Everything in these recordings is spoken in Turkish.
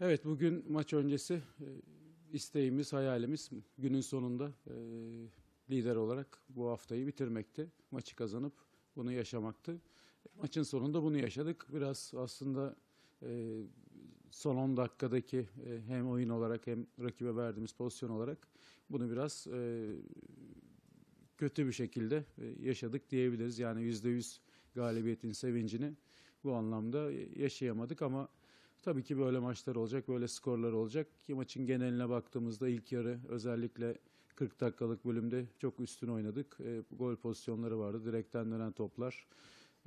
Evet bugün maç öncesi e, isteğimiz, hayalimiz günün sonunda e, lider olarak bu haftayı bitirmekti. Maçı kazanıp bunu yaşamaktı. Maçın sonunda bunu yaşadık. Biraz aslında e, son 10 dakikadaki hem oyun olarak hem rakibe verdiğimiz pozisyon olarak bunu biraz kötü bir şekilde yaşadık diyebiliriz. Yani %100 galibiyetin sevincini bu anlamda yaşayamadık ama tabii ki böyle maçlar olacak, böyle skorlar olacak. Ki maçın geneline baktığımızda ilk yarı özellikle 40 dakikalık bölümde çok üstün oynadık. E, gol pozisyonları vardı, direkten dönen toplar.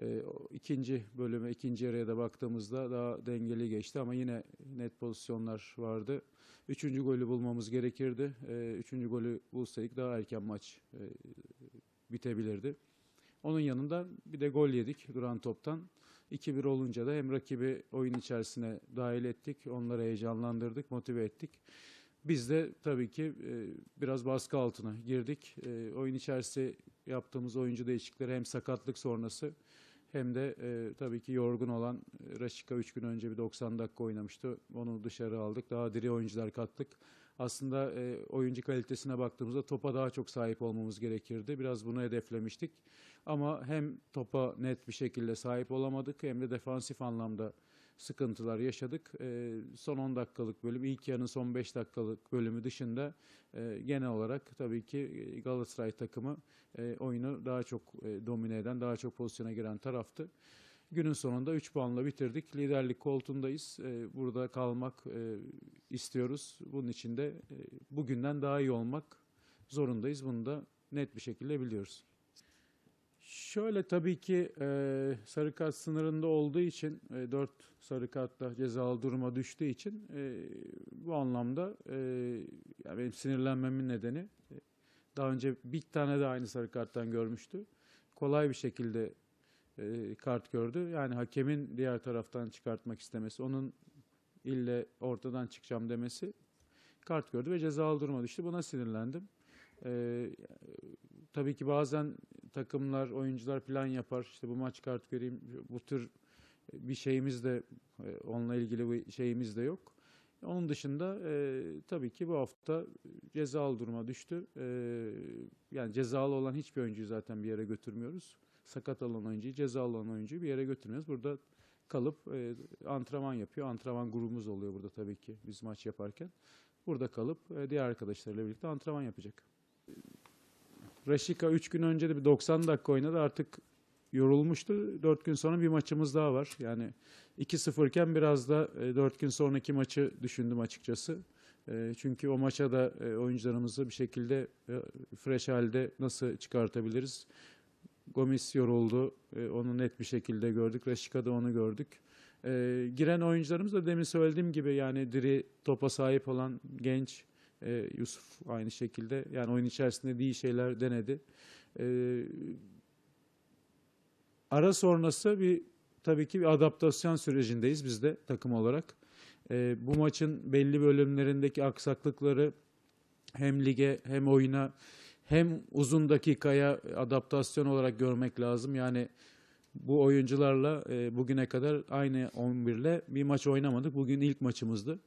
E, ikinci bölüme, ikinci yarıya da baktığımızda daha dengeli geçti ama yine net pozisyonlar vardı. Üçüncü golü bulmamız gerekirdi. E, üçüncü golü bulsaydık daha erken maç e, bitebilirdi. Onun yanında bir de gol yedik duran toptan. 2-1 olunca da hem rakibi oyun içerisine dahil ettik, onları heyecanlandırdık, motive ettik. Biz de tabii ki e, biraz baskı altına girdik. E, oyun içerisi yaptığımız oyuncu değişiklikleri hem sakatlık sonrası hem de e, tabii ki yorgun olan Raşika 3 gün önce bir 90 dakika oynamıştı. Onu dışarı aldık. Daha diri oyuncular kattık. Aslında oyuncu kalitesine baktığımızda topa daha çok sahip olmamız gerekirdi. Biraz bunu hedeflemiştik. Ama hem topa net bir şekilde sahip olamadık hem de defansif anlamda sıkıntılar yaşadık. E, son 10 dakikalık bölüm, ilk yarının son 5 dakikalık bölümü dışında e, genel olarak tabii ki Galatasaray takımı e, oyunu daha çok e, domine eden, daha çok pozisyona giren taraftı. Günün sonunda 3 puanla bitirdik. Liderlik koltuğundayız. E, burada kalmak e, istiyoruz. Bunun için de e, bugünden daha iyi olmak zorundayız. Bunu da net bir şekilde biliyoruz. Şöyle tabii ki e, sarı kart sınırında olduğu için e, 4 sarı kartla cezalı duruma düştüğü için e, bu anlamda e, yani benim sinirlenmemin nedeni e, daha önce bir tane de aynı sarı karttan görmüştü. Kolay bir şekilde e, kart gördü. Yani hakemin diğer taraftan çıkartmak istemesi, onun ille ortadan çıkacağım demesi kart gördü ve cezalı duruma düştü. Buna sinirlendim. E, tabii ki bazen takımlar, oyuncular plan yapar. İşte bu maç kart göreyim, bu tür bir şeyimiz de e, onunla ilgili bir şeyimiz de yok. Onun dışında e, tabii ki bu hafta cezalı duruma düştü. E, yani cezalı olan hiçbir oyuncuyu zaten bir yere götürmüyoruz. Sakat olan oyuncuyu, cezalı olan oyuncuyu bir yere götürmüyoruz. Burada kalıp e, antrenman yapıyor. Antrenman grubumuz oluyor burada tabii ki biz maç yaparken. Burada kalıp e, diğer arkadaşlarıyla birlikte antrenman yapacak. Raşika 3 gün önce de bir 90 dakika oynadı. Artık yorulmuştu. 4 gün sonra bir maçımız daha var. Yani 2-0 iken biraz da 4 gün sonraki maçı düşündüm açıkçası. E, Çünkü o maça da e, oyuncularımızı bir şekilde e, fresh halde nasıl çıkartabiliriz? Gomis yoruldu. E, Onu net bir şekilde gördük. Raşika'da onu gördük. E, Giren oyuncularımız da demin söylediğim gibi yani diri topa sahip olan genç e, Yusuf aynı şekilde yani oyun içerisinde iyi şeyler denedi. E, ara sonrası bir tabii ki bir adaptasyon sürecindeyiz biz de takım olarak. E, bu maçın belli bölümlerindeki aksaklıkları hem lige hem oyuna hem uzun dakikaya adaptasyon olarak görmek lazım. Yani bu oyuncularla e, bugüne kadar aynı 11 ile bir maç oynamadık. Bugün ilk maçımızdı.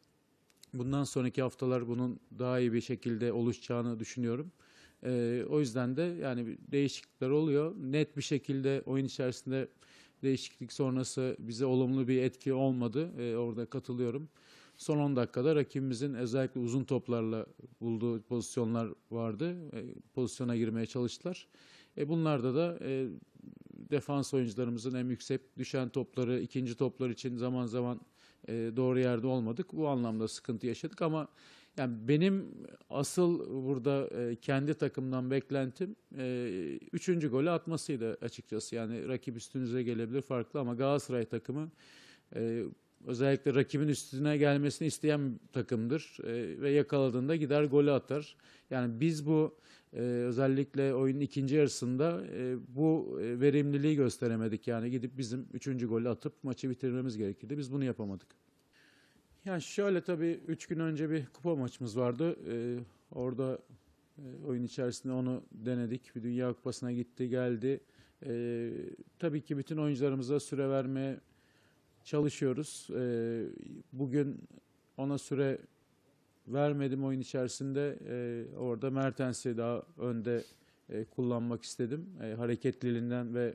Bundan sonraki haftalar bunun daha iyi bir şekilde oluşacağını düşünüyorum. Ee, o yüzden de yani değişiklikler oluyor. Net bir şekilde oyun içerisinde değişiklik sonrası bize olumlu bir etki olmadı. Ee, orada katılıyorum. Son 10 dakikada rakibimizin özellikle uzun toplarla bulduğu pozisyonlar vardı. Ee, pozisyona girmeye çalıştılar. E, bunlarda da e, defans oyuncularımızın en yüksek düşen topları, ikinci toplar için zaman zaman e, doğru yerde olmadık. Bu anlamda sıkıntı yaşadık ama yani benim asıl burada e, kendi takımdan beklentim e, üçüncü golü atmasıydı açıkçası. Yani rakip üstünüze gelebilir farklı ama Galatasaray takımı e, özellikle rakibin üstüne gelmesini isteyen takımdır E, ve yakaladığında gider golü atar. Yani biz bu e, özellikle oyunun ikinci yarısında e, bu e, verimliliği gösteremedik. Yani gidip bizim üçüncü golü atıp maçı bitirmemiz gerekirdi. Biz bunu yapamadık. Ya şöyle tabii üç gün önce bir kupa maçımız vardı. E, orada e, oyun içerisinde onu denedik. Bir Dünya Kupası'na gitti geldi. E, tabii ki bütün oyuncularımıza süre vermeye çalışıyoruz. E, bugün ona süre vermedim oyun içerisinde. E, orada Mertens'i daha önde e, kullanmak istedim. E, hareketliliğinden ve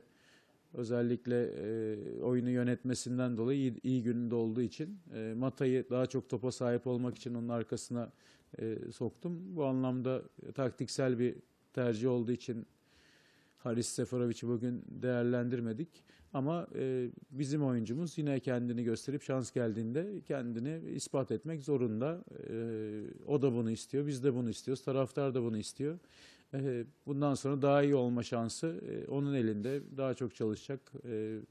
özellikle e, oyunu yönetmesinden dolayı iyi, iyi gününde olduğu için e, Mata'yı daha çok topa sahip olmak için onun arkasına e, soktum. Bu anlamda taktiksel bir tercih olduğu için Haris Seferovic'i bugün değerlendirmedik. Ama e, bizim oyuncumuz yine kendini gösterip şans geldiğinde kendini ispat etmek zorunda. E, o da bunu istiyor, biz de bunu istiyoruz, taraftar da bunu istiyor. Bundan sonra daha iyi olma şansı onun elinde. Daha çok çalışacak,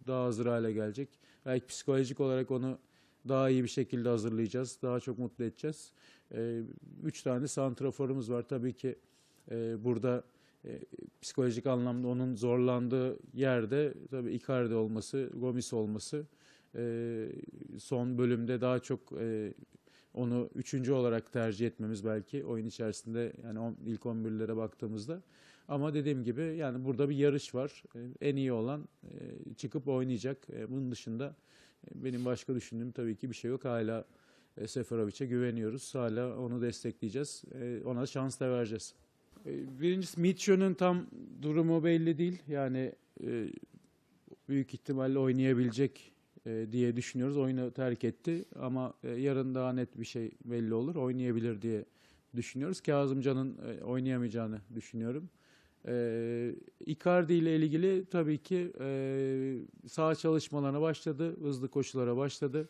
daha hazır hale gelecek. Belki psikolojik olarak onu daha iyi bir şekilde hazırlayacağız, daha çok mutlu edeceğiz. Üç tane santraforumuz var. Tabii ki burada psikolojik anlamda onun zorlandığı yerde tabii Icardi olması, Gomis olması son bölümde daha çok onu üçüncü olarak tercih etmemiz belki oyun içerisinde yani on, ilk 11'lere baktığımızda. Ama dediğim gibi yani burada bir yarış var. E, en iyi olan e, çıkıp oynayacak. E, bunun dışında e, benim başka düşündüğüm tabii ki bir şey yok. Hala Seferovic'e güveniyoruz. Hala onu destekleyeceğiz. Ona şans da vereceğiz. Birincisi Mitchell'ın tam durumu belli değil. Yani büyük ihtimalle oynayabilecek e, diye düşünüyoruz. Oyunu terk etti ama e, yarın daha net bir şey belli olur. Oynayabilir diye düşünüyoruz. Kazımcan'ın e, oynayamayacağını düşünüyorum. E, Icardi ile ilgili tabii ki e, sağ çalışmalarına başladı. Hızlı koşulara başladı.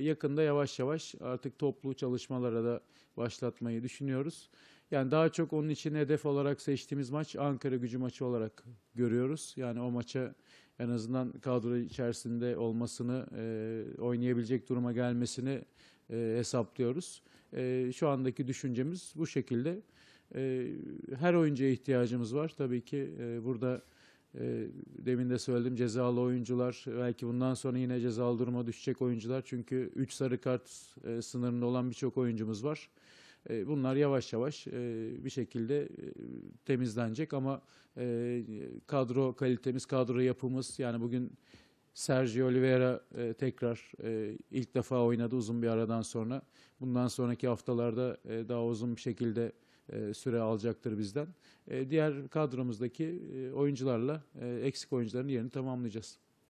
Yakında yavaş yavaş artık toplu çalışmalara da başlatmayı düşünüyoruz. Yani daha çok onun için hedef olarak seçtiğimiz maç Ankara gücü maçı olarak görüyoruz. Yani o maça en azından kadro içerisinde olmasını, e, oynayabilecek duruma gelmesini e, hesaplıyoruz. E, şu andaki düşüncemiz bu şekilde. E, her oyuncuya ihtiyacımız var. Tabii ki e, burada e, demin de söyledim cezalı oyuncular, belki bundan sonra yine cezalı duruma düşecek oyuncular. Çünkü 3 sarı kart e, sınırında olan birçok oyuncumuz var. Bunlar yavaş yavaş bir şekilde temizlenecek ama kadro kalitemiz, kadro yapımız yani bugün Sergio Oliveira tekrar ilk defa oynadı uzun bir aradan sonra. Bundan sonraki haftalarda daha uzun bir şekilde süre alacaktır bizden. Diğer kadromuzdaki oyuncularla eksik oyuncuların yerini tamamlayacağız.